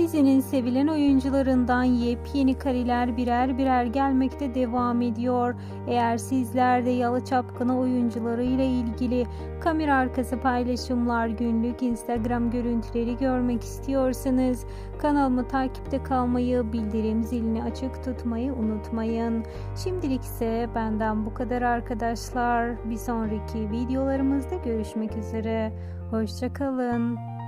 Dizinin sevilen oyuncularından yepyeni kareler birer birer gelmekte devam ediyor. Eğer sizler de Yalı Çapkını oyuncularıyla ilgili kamera arkası paylaşımlar, günlük Instagram görüntüleri görmek istiyorsanız kanalımı takipte kalmayı, bildirim zilini açık tutmayı unutmayın. Şimdilik ise benden bu kadar arkadaşlar. Bir sonraki videolarımızda görüşmek üzere. Hoşçakalın.